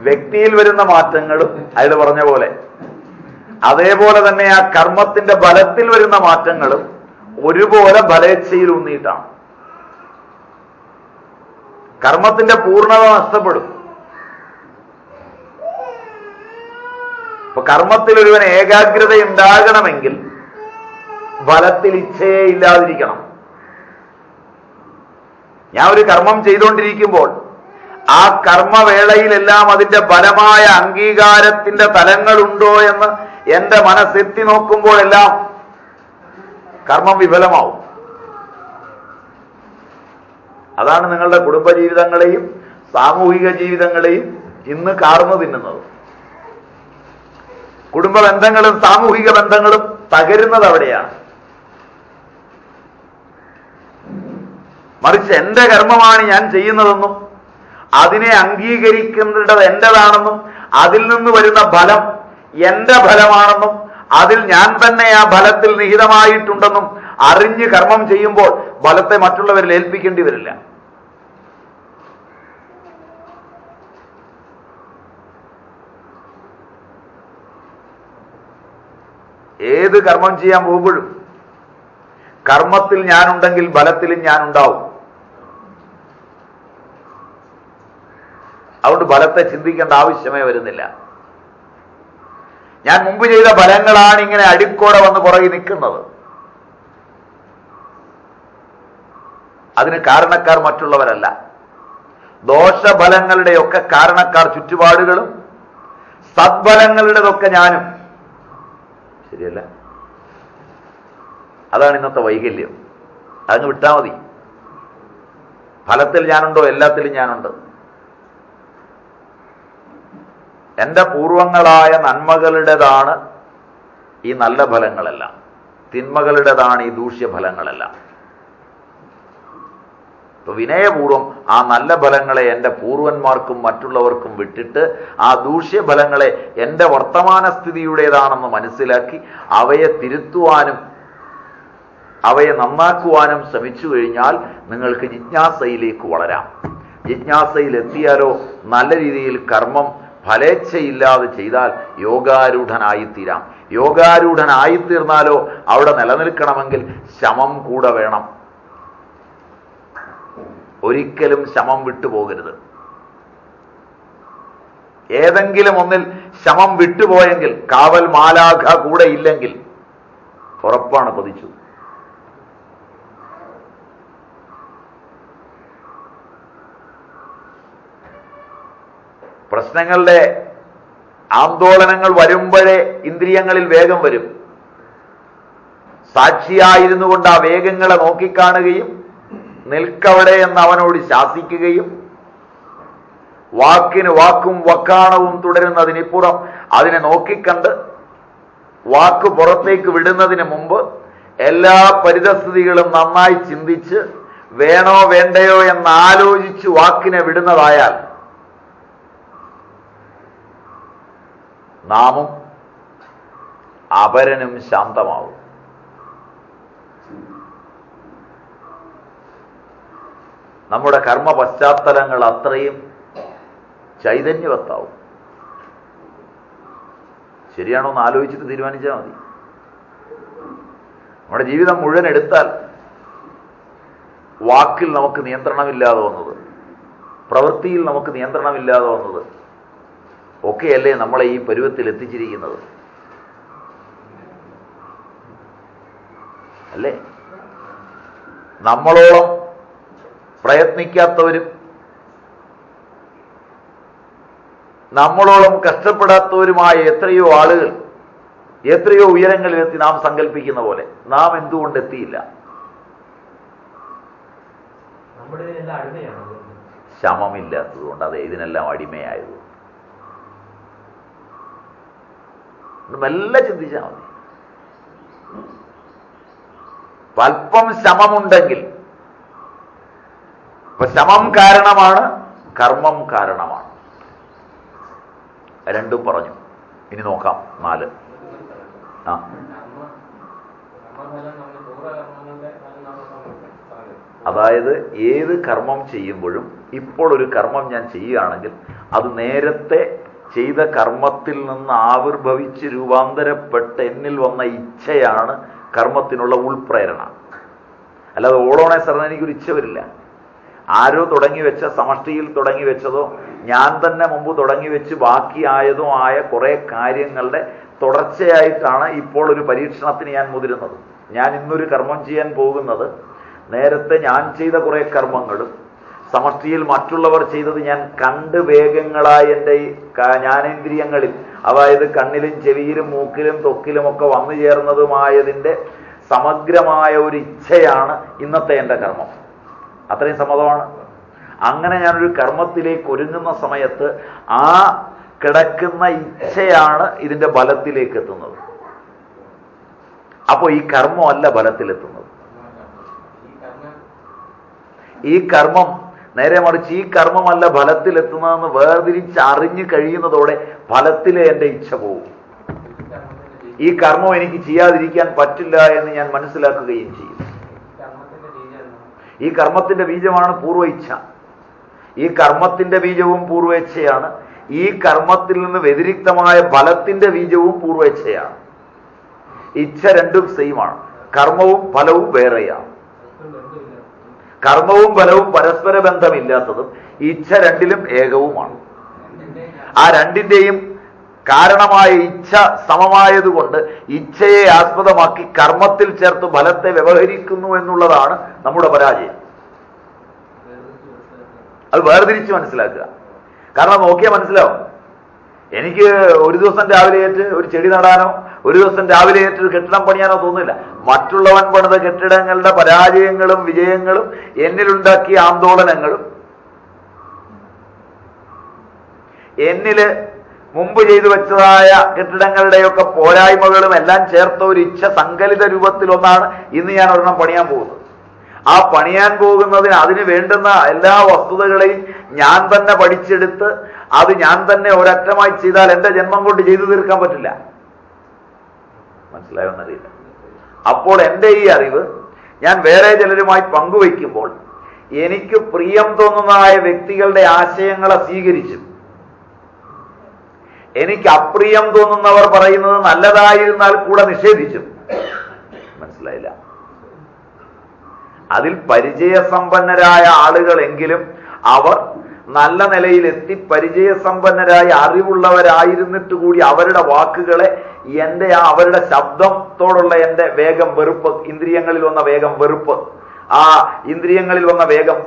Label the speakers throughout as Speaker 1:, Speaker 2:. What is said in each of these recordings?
Speaker 1: വ്യക്തിയിൽ വരുന്ന മാറ്റങ്ങളും അയാൾ പറഞ്ഞ പോലെ. അതേപോലെ തന്നെ ആ കർമ്മത്തിന്റെ ബലത്തിൽ വരുന്ന മാറ്റങ്ങളും ഒരുപോലെ ബലേച്ഛയിൽ ഊന്നിയിട്ടാണ്. കർമ്മത്തിന്റെ പൂർണത നഷ്ടപ്പെടും. ഇപ്പൊ കർമ്മത്തിൽ ഒരുവൻ ഏകാഗ്രത ഉണ്ടാകണമെങ്കിൽ ബലത്തിൽ ഇച്ഛയെ ഇല്ലാതിരിക്കണം. ഞാൻ ഒരു കർമ്മം ചെയ്തുകൊണ്ടിരിക്കുമ്പോൾ ആ കർമ്മവേളയിലെല്ലാം അതിന്റെ ബലമായ അംഗീകാരത്തിന്റെ തലങ്ങളുണ്ടോ എന്ന് എന്റെ മനസ്സെത്തി നോക്കുമ്പോഴെല്ലാം കർമ്മം വിഫലമാവും. അതാണ് നിങ്ങളുടെ കുടുംബജീവിതങ്ങളെയും സാമൂഹിക ജീവിതങ്ങളെയും ഇന്ന് കാർന്നു തിന്നുന്നത്. കുടുംബ ബന്ധങ്ങളും സാമൂഹിക ബന്ധങ്ങളും തകരുന്നത് അവിടെയാണ്. മറിച്ച് എന്റെ കർമ്മമാണ് ഞാൻ ചെയ്യുന്നതെന്നും അതിനെ അംഗീകരിക്കുന്നത് എന്റേതാണെന്നും അതിൽ നിന്ന് വരുന്ന ഫലം എന്റെ ഫലമാണെന്നും അതിൽ ഞാൻ തന്നെ ആ ഫലത്തിൽ നിഹിതമായിട്ടുണ്ടെന്നും അറിഞ്ഞ് കർമ്മം ചെയ്യുമ്പോൾ ഫലത്തെ മറ്റുള്ളവരിൽ ഏൽപ്പിക്കേണ്ടി വരില്ല. ഏത് കർമ്മം ചെയ്യാൻ പോകുമ്പോഴും കർമ്മത്തിൽ ഞാനുണ്ടെങ്കിൽ ഫലത്തിലും ഞാൻ അതുകൊണ്ട് ഫലത്തെ ചിന്തിക്കേണ്ട ആവശ്യമേ വരുന്നില്ല. ഞാൻ മുമ്പ് ചെയ്ത ഫലങ്ങളാണ് ഇങ്ങനെ അടിക്കോടെ വന്ന് പുറകെ നിൽക്കുന്നത്. അതിന് കാരണക്കാർ മറ്റുള്ളവരല്ല. ദോഷഫലങ്ങളുടെയൊക്കെ കാരണക്കാർ ചുറ്റുപാടുകളും സദ്ഫലങ്ങളുടെതൊക്കെ ഞാനും. ശരിയല്ല? അതാണ് ഇന്നത്തെ വൈകല്യം. അതങ്ങ് വിട്ടാൽ മതി. ഫലത്തിൽ ഞാനുണ്ടോ എല്ലാത്തിലും ഞാനുണ്ട്. എന്റെ പൂർവങ്ങളായ നന്മകളുടേതാണ് ഈ നല്ല ഫലങ്ങളെല്ലാം. തിന്മകളുടേതാണ് ഈ ദൂഷ്യഫലങ്ങളെല്ലാം ഇപ്പൊ വിനയപൂർവം ആ നല്ല ഫലങ്ങളെ എന്റെ പൂർവന്മാർക്കും മറ്റുള്ളവർക്കും വിട്ടിട്ട് ആ ദൂഷ്യഫലങ്ങളെ എന്റെ വർത്തമാന സ്ഥിതിയുടേതാണെന്ന് മനസ്സിലാക്കി അവയെ തിരുത്തുവാനും അവയെ നന്നാക്കുവാനും ശ്രമിച്ചു കഴിഞ്ഞാൽ നിങ്ങൾക്ക് ജിജ്ഞാസയിലേക്ക് വളരാം. ജിജ്ഞാസയിൽ എത്തിയാലോ നല്ല രീതിയിൽ കർമ്മം ഫലേച്ഛയില്ലാതെ ചെയ്താൽ യോഗാരൂഢനായിത്തീരാം. യോഗാരൂഢനായിത്തീർന്നാലോ അവിടെ നിലനിൽക്കണമെങ്കിൽ ശമം കൂടെ വേണം. ഒരിക്കലും ശമം വിട്ടുപോകരുത്. ഏതെങ്കിലും ഒന്നിൽ ശമം വിട്ടുപോയെങ്കിൽ കാവൽ മാലാഖ കൂടെ ഇല്ലെങ്കിൽ ഉറപ്പാണ് പതിച്ചു പ്രശ്നങ്ങളുടെ ആന്തോളനങ്ങൾ വരുമ്പോഴേ ഇന്ദ്രിയങ്ങളിൽ വേഗം വരും. സാക്ഷിയായിരുന്നു കൊണ്ട് ആ വേഗങ്ങളെ നോക്കിക്കാണുകയും നിൽക്കവിടെ എന്ന് അവനോട് ശാസിക്കുകയും വാക്കിന് വാക്കും വക്കാണവും തുടരുന്നതിനിപ്പുറം അതിനെ നോക്കിക്കണ്ട് വാക്ക് പുറത്തേക്ക് വിടുന്നതിന് മുമ്പ് എല്ലാ പരിതസ്ഥിതികളും നന്നായി ചിന്തിച്ച് വേണോ വേണ്ടയോ എന്നാലോചിച്ച് വാക്കിനെ വിടുന്നതായാൽ നാമും അപരനും ശാന്തമാവും. നമ്മുടെ കർമ്മ പശ്ചാത്തലങ്ങൾ അത്രയും ചൈതന്യവത്താവും. ശരിയാണോ എന്ന് ആലോചിച്ചിട്ട് തീരുമാനിച്ചാൽ മതി. നമ്മുടെ ജീവിതം മുഴുവൻ എടുത്താൽ വാക്കിൽ നമുക്ക് നിയന്ത്രണമില്ലാതെ വന്നത് പ്രവൃത്തിയിൽ നമുക്ക് നിയന്ത്രണമില്ലാതെ വന്നത് ഒക്കെയല്ലേ നമ്മളെ ഈ പരുവത്തിൽ എത്തിച്ചിരിക്കുന്നത് അല്ലേ? നമ്മളോളം പ്രയത്നിക്കാത്തവരും നമ്മളോളം കഷ്ടപ്പെടാത്തവരുമായ എത്രയോ ആളുകൾ എത്രയോ ഉയരങ്ങളിലെത്തി നാം സങ്കല്പിക്കുന്ന പോലെ നാം എന്തുകൊണ്ട് എത്തിയില്ല ശമമില്ലാത്തതുകൊണ്ട് അതെ ഇതിനെല്ലാം അടിമയായത്. മെല്ലെ ചിന്തിച്ചാൽ മതി. അല്പം ശമമുണ്ടെങ്കിൽ. ഇപ്പൊ ശമം കാരണമാണ് കർമ്മം കാരണമാണ്. രണ്ടും പറഞ്ഞു. ഇനി നോക്കാം നാല്. ആ. അതായത് ഏത് കർമ്മം ചെയ്യുമ്പോഴും ഇപ്പോൾ ഒരു കർമ്മം ഞാൻ ചെയ്യുകയാണെങ്കിൽ അത് നേരത്തെ ചെയ്ത കർമ്മത്തിൽ നിന്ന് ആവിർഭവിച്ച് രൂപാന്തരപ്പെട്ട് എന്നിൽ വന്ന ഇച്ഛയാണ് കർമ്മത്തിനുള്ള ഉൾപ്രേരണ. അല്ലാതെ ഓളോണെ സാറിന് എനിക്കൊരു ഇച്ഛ വരില്ല. ആരോ തുടങ്ങി വെച്ച സമഷ്ടിയിൽ തുടങ്ങി വെച്ചതോ ഞാൻ തന്നെ മുമ്പ് തുടങ്ങി വെച്ച് ബാക്കിയായതോ ആയ കുറെ കാര്യങ്ങളുടെ തുടർച്ചയായിട്ടാണ് ഇപ്പോൾ ഒരു പരീക്ഷണത്തിന് ഞാൻ മുതിരുന്നത്. ഞാൻ ഇന്നൊരു കർമ്മം ചെയ്യാൻ പോകുന്നത്. നേരത്തെ ഞാൻ ചെയ്ത കുറെ കർമ്മങ്ങളും സമഷ്ടിയിൽ മറ്റുള്ളവർ ചെയ്തത് ഞാൻ കണ്ട് വേഗങ്ങളായ എന്റെ ജ്ഞാനേന്ദ്രിയങ്ങളിൽ അതായത് കണ്ണിലും ചെവിയിലും മൂക്കിലും തൊക്കിലും ഒക്കെ വന്നു ചേർന്നതുമായതിന്റെ സമഗ്രമായ ഒരു ഇച്ഛയാണ് ഇന്നത്തെ എന്റെ കർമ്മം. അത്രയും സമ്മതമാണ്. അങ്ങനെ ഞാനൊരു കർമ്മത്തിലേക്ക് ഒരുങ്ങുന്ന സമയത്ത് ആ കിടക്കുന്ന ഇച്ഛയാണ് ഇതിന്റെ ബലത്തിലേക്ക് എത്തുന്നത്. അപ്പോൾ ഈ കർമ്മമല്ല ബലത്തിലെത്തുന്നത്.
Speaker 2: ഈ കർമ്മം
Speaker 1: നേരെ മറിച്ച് ഈ കർമ്മമല്ല ഫലത്തിലെത്തുന്നതെന്ന് വേർതിരിച്ച് അറിഞ്ഞു കഴിയുന്നതോടെ ഫലത്തിലെ എന്റെ ഇച്ഛ പോകും
Speaker 2: ഈ
Speaker 1: കർമ്മം എനിക്ക് ചെയ്യാതിരിക്കാൻ പറ്റില്ല എന്ന് ഞാൻ മനസ്സിലാക്കുകയും ചെയ്യും.
Speaker 2: ഈ കർമ്മത്തിന്റെ
Speaker 1: ബീജമാണ് പൂർവ ഇച്ഛ. ഈ കർമ്മത്തിന്റെ ബീജവും പൂർവേച്ഛയാണ് ഈ കർമ്മത്തിൽ നിന്ന് വ്യതിരിക്തമായ ഫലത്തിന്റെ ബീജവും പൂർവേച്ഛയാണ് ഇച്ഛ രണ്ടും സെയിമാണ് കർമ്മവും ഫലവും വേറെയാണ്. കർമ്മവും ഫലവും പരസ്പര ബന്ധമില്ലാത്തതും ഇച്ഛ രണ്ടിലും ഏകവുമാണ്. ആ രണ്ടിന്റെയും കാരണമായ ഇച്ഛ സമമായതുകൊണ്ട് ഇച്ഛയെ ആസ്പദമാക്കി കർമ്മത്തിൽ ചേർത്ത് ഫലത്തെ വ്യവഹരിക്കുന്നു എന്നുള്ളതാണ് നമ്മുടെ പരാജയം. അത് വേർതിരിച്ച് മനസ്സിലാക്കുക. കാരണം നോക്കിയാൽ മനസ്സിലാവും. എനിക്ക് ഒരു ദിവസം രാവിലെ ഏറ്റ് ഒരു ചെടി നടാനോ ഒരു ദിവസം രാവിലെ ഏറ്റൊരു കെട്ടിടം പണിയാനോ തോന്നില്ല മറ്റുള്ളവൻ പണിത കെട്ടിടങ്ങളുടെ പരാജയങ്ങളും വിജയങ്ങളും എന്നിലുണ്ടാക്കിയ ആന്തോളനങ്ങളും എന്നിൽ മുമ്പ് ചെയ്തു വെച്ചതായ കെട്ടിടങ്ങളുടെയൊക്കെ പോരായ്മകളും എല്ലാം ചേർത്ത ഒരു ഇച്ഛ സങ്കലിത രൂപത്തിലൊന്നാണ് ഇന്ന് ഞാൻ ഒരെണ്ണം പണിയാൻ പോകുന്നത്. ആ പണിയാൻ പോകുന്നതിന് അതിന് വേണ്ടുന്ന എല്ലാ വസ്തുതകളെയും ഞാൻ തന്നെ പഠിച്ചെടുത്ത് അത് ഞാൻ തന്നെ ഒരറ്റമായി ചെയ്താൽ എന്റെ ജന്മം കൊണ്ട് ചെയ്തു തീർക്കാൻ പറ്റില്ല. മനസ്സിലായോന്നറിയില്ല. അപ്പോൾ എന്റെ ഈ അറിവ് ഞാൻ വേറെ ചിലരുമായി പങ്കുവയ്ക്കുമ്പോൾ എനിക്ക് പ്രിയം തോന്നുന്നതായ വ്യക്തികളുടെ ആശയങ്ങളെ സ്വീകരിച്ചു. എനിക്ക് അപ്രിയം തോന്നുന്നവർ പറയുന്നത് നല്ലതായിരുന്നാൽ കൂടെ നിഷേധിച്ചു. മനസ്സിലായില്ല. അതിൽ പരിചയസമ്പന്നരായ ആളുകളെങ്കിലും അവർ നല്ല നിലയിലെത്തി പരിചയസമ്പന്നരായ അറിവുള്ളവരായിരുന്നിട്ട് കൂടി അവരുടെ വാക്കുകളെ എന്റെ ആ അവരുടെ ശബ്ദത്തോടുള്ള എന്റെ വേഗം വെറുപ്പ് ഇന്ദ്രിയങ്ങളിൽ വന്ന വേഗം വെറുപ്പ് ആ ഇന്ദ്രിയങ്ങളിൽ വന്ന വേഗം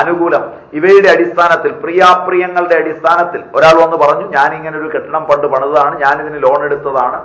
Speaker 1: അനുകൂലം ഇവയുടെ അടിസ്ഥാനത്തിൽ പ്രിയാപ്രിയങ്ങളുടെ അടിസ്ഥാനത്തിൽ ഒരാൾ വന്ന് പറഞ്ഞു ഞാൻ ഇങ്ങനെ ഒരു കെട്ടിടം പണ്ട് പണിതാണ് ഞാൻ ഇതിന് ലോൺ എടുത്തതാണ്.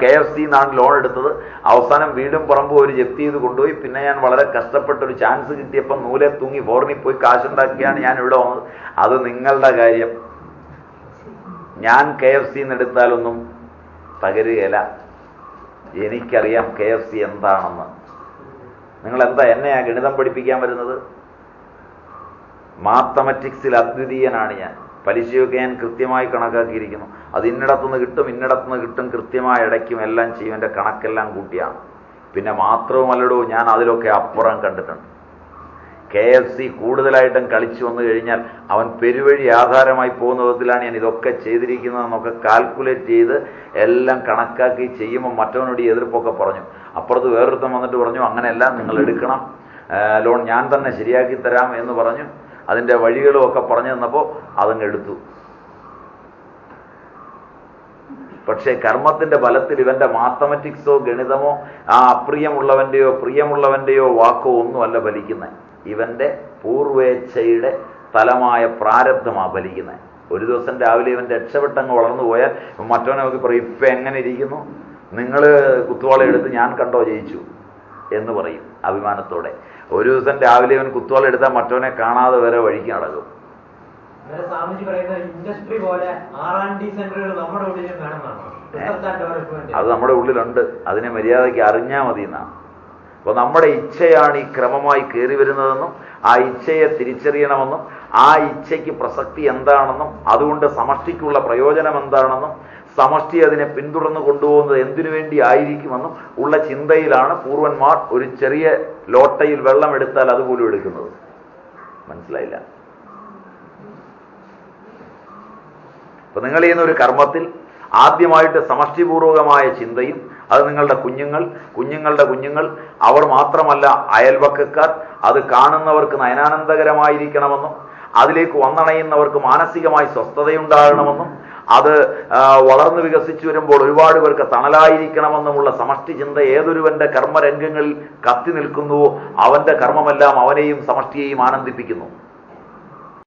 Speaker 1: കെ എഫ് സി എന്നാണ് ലോൺ എടുത്തത്. അവസാനം വീടും പറമ്പും ഒരു ജപ്തി ചെയ്ത് കൊണ്ടുപോയി. പിന്നെ ഞാൻ വളരെ കഷ്ടപ്പെട്ട ഒരു ചാൻസ് കിട്ടിയപ്പോൾ നൂലെ തൂങ്ങി ഫോറിനിൽ പോയി കാശുണ്ടാക്കിയാണ് ഞാൻ ഇവിടെ വന്നത്. അത് നിങ്ങളുടെ കാര്യം. ഞാൻ കെ എഫ് സി എടുത്താലൊന്നും തകരുകയില്ല. എനിക്കറിയാം കെ എഫ് സി എന്താണെന്ന്. നിങ്ങൾ എന്താ എന്നെയാ ഗണിതം പഠിപ്പിക്കാൻ വരുന്നത്? മാത്തമറ്റിക്സിൽ അദ്വിതീയനാണ് ഞാൻ. പലിശയൊക്കെ ഞാൻ കൃത്യമായി കണക്കാക്കിയിരിക്കുന്നു. അത് ഇന്നിടത്തുനിന്ന് കിട്ടും ഇന്നിടത്തുനിന്ന് കിട്ടും കൃത്യമായി ഇടയ്ക്കും എല്ലാം ചെയ്യും. എന്റെ കണക്കെല്ലാം കൂട്ടിയാണ്. പിന്നെ മാത്രവുമല്ലടോ ഞാൻ അതിലൊക്കെ അപ്പുറം കണ്ടിട്ടുണ്ട്. കെ എഫ് സി കൂടുതലായിട്ടും കളിച്ചു വന്നു കഴിഞ്ഞാൽ അവൻ പെരുവഴി ആധാരമായി പോകുന്ന വിധത്തിലാണ് ഞാൻ ഇതൊക്കെ ചെയ്തിരിക്കുന്നതെന്നൊക്കെ കാൽക്കുലേറ്റ് ചെയ്ത് എല്ലാം കണക്കാക്കി ചെയ്യുമ്പോൾ മറ്റവനോട് എതിർപ്പൊക്കെ പറഞ്ഞു. അപ്പുറത്ത് വേറൊരുത്തം വന്നിട്ട് പറഞ്ഞു അങ്ങനെയല്ല നിങ്ങൾ എടുക്കണം. ലോൺ ഞാൻ തന്നെ ശരിയാക്കി തരാം എന്ന് പറഞ്ഞു. അതിന്റെ വഴികളും ഒക്കെ പറഞ്ഞു തന്നപ്പോൾ അതങ്ങ് എടുത്തു. പക്ഷേ കർമ്മത്തിന്റെ ബലത്തിൽ ഇവന്റെ മാത്തമറ്റിക്സോ ഗണിതമോ ആ അപ്രിയമുള്ളവന്റെയോ പ്രിയമുള്ളവന്റെയോ വാക്കോ ഒന്നുമല്ല ഫലിക്കുന്നത് ഇവന്റെ പൂർവേച്ഛയുടെ തലമായ പ്രാരബ്ധമാ ഫലിക്കുന്നത് ഒരു ദിവസം രാവിലെ ഇവന്റെ രക്ഷപ്പെട്ടങ്ങ് വളർന്നു പോയാൽ മറ്റവനെ നോക്കി പറയും ഇപ്പൊ എങ്ങനെ ഇരിക്കുന്നു? നിങ്ങൾ കുത്തുവാള എടുത്ത് ഞാൻ കണ്ടോ ജയിച്ചു? എന്ന് പറയും അഭിമാനത്തോടെ. ഒരു ദിവസം രാവിലെ ഇവൻ കുത്തുവാള എടുത്താൽ മറ്റവനെ കാണാതെ വരെ വഴിക്ക് നടക്കും.
Speaker 2: അന്നേരം സ്വാമിജി പറയുന്ന ഇൻഡസ്ട്രി പോലെ ആർ ആൻഡ് ഡി സെന്ററുകൾ നമ്മുടെ ഉള്ളിലും വേണമെന്നാണ്
Speaker 1: അത് നമ്മുടെ ഉള്ളിലുണ്ട്. അതിനെ മര്യാദയ്ക്ക് അറിഞ്ഞാൽ മതി എന്നാണ് അപ്പൊ നമ്മുടെ ഇച്ഛയാണ് ഈ ക്രമമായി കയറി വരുന്നതെന്നും ആ ഇച്ഛയെ തിരിച്ചറിയണമെന്നും ആ ഇച്ഛയ്ക്ക് പ്രസക്തി എന്താണെന്നും അതുകൊണ്ട് സമഷ്ടിക്കുള്ള പ്രയോജനം എന്താണെന്നും സമഷ്ടി അതിനെ പിന്തുടർന്ന് കൊണ്ടുപോകുന്നത് എന്തിനു വേണ്ടി ആയിരിക്കുമെന്നും ഉള്ള ചിന്തയിലാണ് പൂർവന്മാർ ഒരു ചെറിയ ലോട്ടയിൽ വെള്ളം എടുത്താൽ അതുപോലും എടുക്കുന്നത്. മനസ്സിലായില്ല? അപ്പൊ നിങ്ങൾ ചെയ്യുന്ന ഒരു കർമ്മത്തിൽ ആദ്യമായിട്ട് സമഷ്ടിപൂർവകമായ ചിന്തയും അത് നിങ്ങളുടെ കുഞ്ഞുങ്ങൾ കുഞ്ഞുങ്ങളുടെ കുഞ്ഞുങ്ങൾ അവർ മാത്രമല്ല അയൽവക്കക്കാർ അത് കാണുന്നവർക്ക് നയനാനന്ദകരമായിരിക്കണമെന്നും അതിലേക്ക് വന്നണയുന്നവർക്ക് മാനസികമായി സ്വസ്ഥതയുണ്ടാകണമെന്നും അത് വളർന്നു വികസിച്ചു വരുമ്പോൾ ഒരുപാട് പേർക്ക് തണലായിരിക്കണമെന്നുമുള്ള സമഷ്ടി ചിന്ത ഏതൊരുവന്റെ കർമ്മരംഗങ്ങളിൽ കത്തി നിൽക്കുന്നുവോ അവന്റെ കർമ്മമെല്ലാം അവനെയും സമഷ്ടിയെയും ആനന്ദിപ്പിക്കുന്നു.